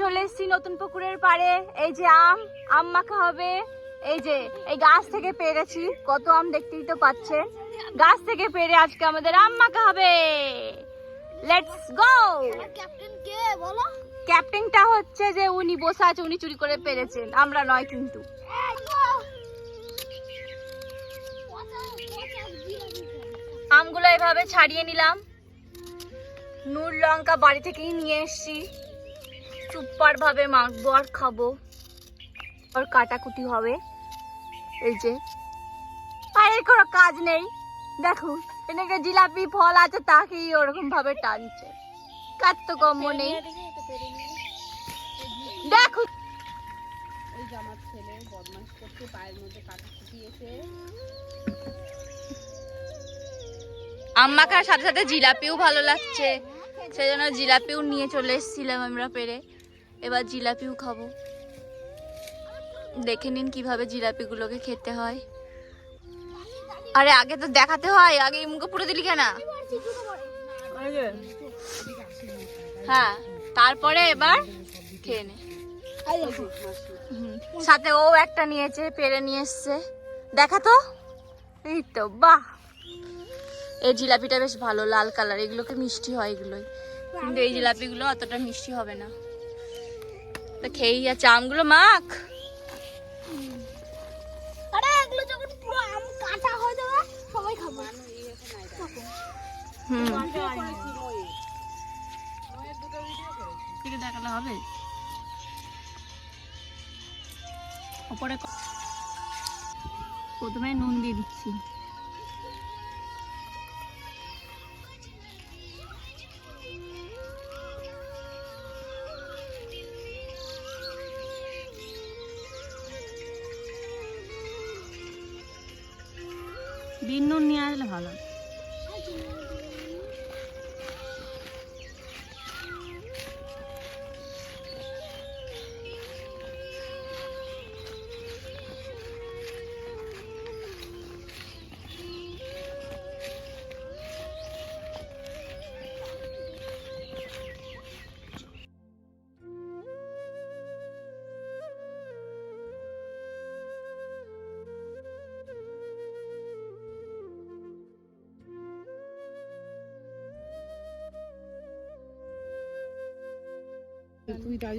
চলে এসেছি নতুন পুকুরের পাড়ে। এই যে আম আম মাখা হবে। এই যে এই গাছ থেকে পেরেছি কত আম দেখতেই তো পাচ্ছে। গাছ থেকে পেরে আজকে আমাদের আম মাখা হবে। লেটস গো ক্যাপ্টেন কে বলো? ক্যাপ্টেনটা হচ্ছে যে উনি বসে আছে উনি চুরি করে পেরেছেন। আমরা নয় কিন্তু। আমগুলো এভাবে ছাড়িয়ে নিলাম। নুর লঙ্কা বাড়ি থেকেই নিয়ে এসছি। সুপার ভাবে মাখবো আর খাব। আর কাটাকুটি হবে। এই যে। আর এর কোনো কাজ নেই। দেখুন এনেকে জিলাপি ফল আছে তাকেই ওরকম ভাবে টানছে। কাজ তো কম নেই। দেখুন ওই জামার ছেলে বদমাস করতে পায়ের মধ্যে কাটা ফুটিয়েছে আম মাখার সাথে সাথে জিলাপিও ভালো লাগছে। সেই জন্য জিলাপিও নিয়ে চলে এসেছিলাম আমরা পেরে। এবার জিলাপিও খাব। দেখে নিন কীভাবে জিলাপিগুলোকে খেতে হয়। আরে, আগে তো দেখাতে হয়, আগে মুখে পুরো দিলি কেন? হ্যাঁ তারপরে এবার খেয়ে নে। সাথে ও একটা নিয়েছে, পেরে নিয়ে এসছে। দেখা তো? এই তো, বাহ। এই জিলাপিটা বেশ ভালো, লাল কালার, এগুলোকে মিষ্টি হয় এগুলোই। কিন্তু এই জিলাপিগুলো অতটা মিষ্টি হবে না। তো খেয়েই যাচ্ছে আমগুলো মাখ। আরে পুরো আম কাটা হয়ে যাবে সবাই খাব। হুম। করেছি ময়ে ময়ের দুটো ভিডিও করেছি থেকে দেখালে হবে। ওপরে ক- প্রথমে নুন দিয়ে দিচ্ছি। বিন নুন নিয়ে আসলে ভালো। তুই তাই